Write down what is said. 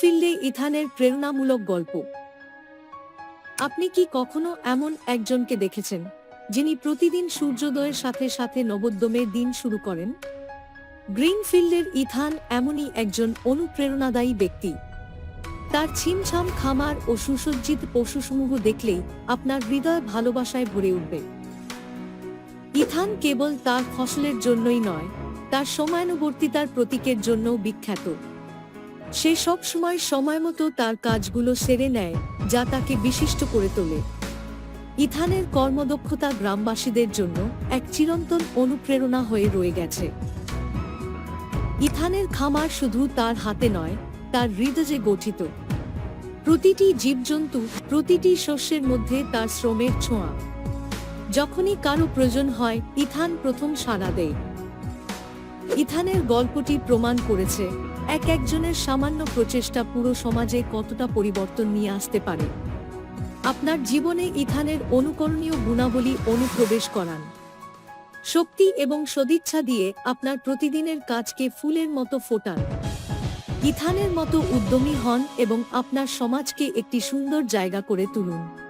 ফিল্ডে ইথানের প্রেরণামূলক গল্প। আপনি কি কখনো এমন একজনকে দেখেছেন, যিনি প্রতিদিন সূর্যোদয়ের সাথে সাথে নবোদ্যমে দিন শুরু করেন? গ্রিনফিল্ডের ইথান এমনই একজন অনুপ্রেরণাদায়ী ব্যক্তি। তার ছিমছাম খামার ও সুসজ্জিত পশুসমূহ দেখলেই আপনার হৃদয় ভালোবাসায় ভরে উঠবে। ইথান কেবল তার ফসলের জন্যই নয়, তার সময়ানুবর্তিতার প্রতীকের জন্যও বিখ্যাত। সে সব সময় সময় মতো তার কাজগুলো সেরে নেয়, যা তাকে বিশিষ্ট করে তোলে। ইথানের কর্মদক্ষতা গ্রামবাসীদের জন্য এক চিরন্তন অনুপ্রেরণা হয়ে রয়ে গেছে। ইথানের খামার শুধু তার হাতে নয়, তার হৃদয়ে গঠিত। প্রতিটি জীবজন্তু, প্রতিটি শস্যের মধ্যে তার শ্রমের ছোঁয়া। যখনই কারও প্রয়োজন হয়, ইথান প্রথম সাড়া দেয়। ইথানের গল্পটি প্রমাণ করেছে এক একজনের সামান্য প্রচেষ্টা পুরো সমাজে কতটা পরিবর্তন নিয়ে আসতে পারে। আপনার জীবনে ইথানের অনুকরণীয় গুণাবলী অনুপ্রবেশ করান। শক্তি এবং সদিচ্ছা দিয়ে আপনার প্রতিদিনের কাজকে ফুলের মতো ফোটান। ইথানের মতো উদ্যমী হন এবং আপনার সমাজকে একটি সুন্দর জায়গা করে তুলুন।